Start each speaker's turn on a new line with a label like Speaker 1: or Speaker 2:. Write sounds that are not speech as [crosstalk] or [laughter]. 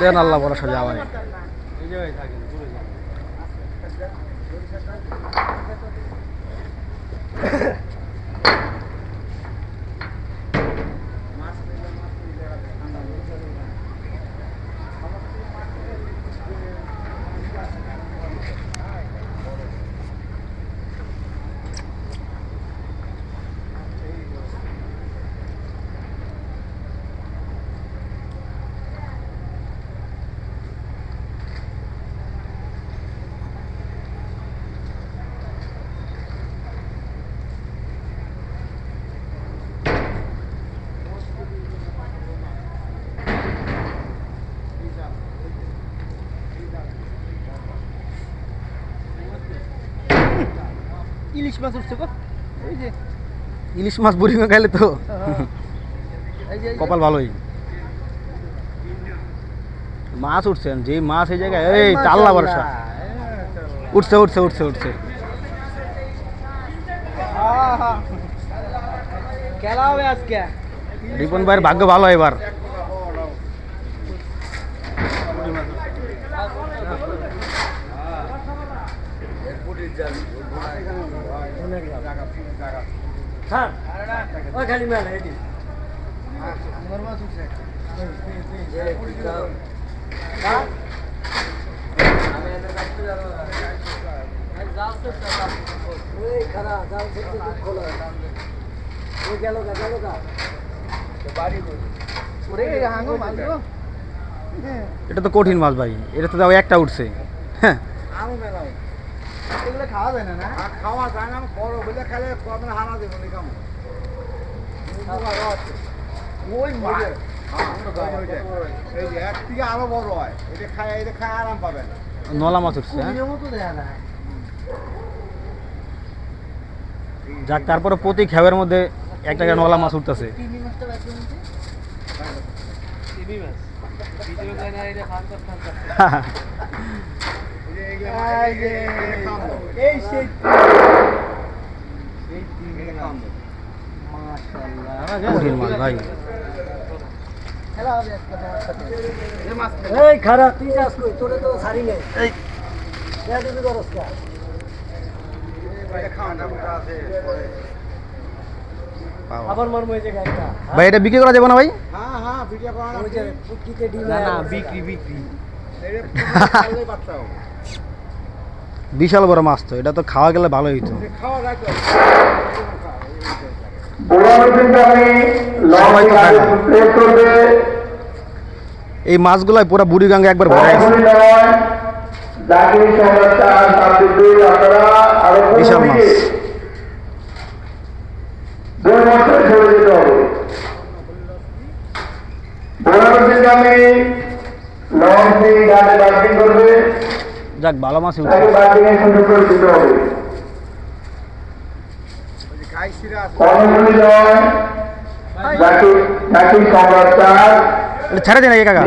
Speaker 1: দেন আল্লাহ ভরসা যাওয়া নেই
Speaker 2: এই
Speaker 3: ইলিশ মাছ উঠছে গো। এই যে।
Speaker 1: ইলিশ মাছ বুড়ি খাইলে তো কপাল ভালোই। মাছ উঠছেন যে মাছ এই জায়গায় এই আল্লাহ বর্ষা। উঠছে উঠছে উঠছে উঠছে। রিপন ভাইয়ের ভাগ্য ভালো এবার।
Speaker 3: ওই খালি মেলা এটি
Speaker 1: এটা তো কঠিন মাছ ভাই। এটা তো তাও একটা উঠছে। হ্যাঁ।
Speaker 3: এগুলো খাওয়া যায় না না?
Speaker 2: খাওয়া যায় না বড় হলে খেলে কমে হারা দেবো নি কেমন
Speaker 3: ওই
Speaker 2: এই যে এক থেকে আরও বড় হয়। এটা খায় এটা খায় আরাম পাবেন
Speaker 1: নলা মাছ উঠছে হ্যাঁ?
Speaker 3: কুমিরের মতো দেয়া না।
Speaker 1: যাক তারপরে প্রতি খেবের মধ্যে একটা করে নলা মাছ উঠতেছে।
Speaker 3: মাছ। [laughs]
Speaker 2: এই
Speaker 3: সেই
Speaker 1: ভাই
Speaker 3: খেলা হবে আজকে তোমার সাথে
Speaker 2: এই
Speaker 3: খারাপ তুই যাস কই তোরে তো সারি নাই এই দিবি করস কা
Speaker 2: এটা
Speaker 1: ভাই বিক্রি। করা যাবে না ভাই
Speaker 2: হ্যাঁ হ্যাঁ
Speaker 3: বিক্রি বিক্রি। [laughs]
Speaker 1: বিশাল বড় মাছ তো, এটা তো খাওয়া গেলে ভালো হইতো। এই মাছগুলাই পুরো বুড়িগঙ্গা একবার ভরে বিশাল মাছ। যাক ভালো মাছ ছেড়ে দিন কাকা।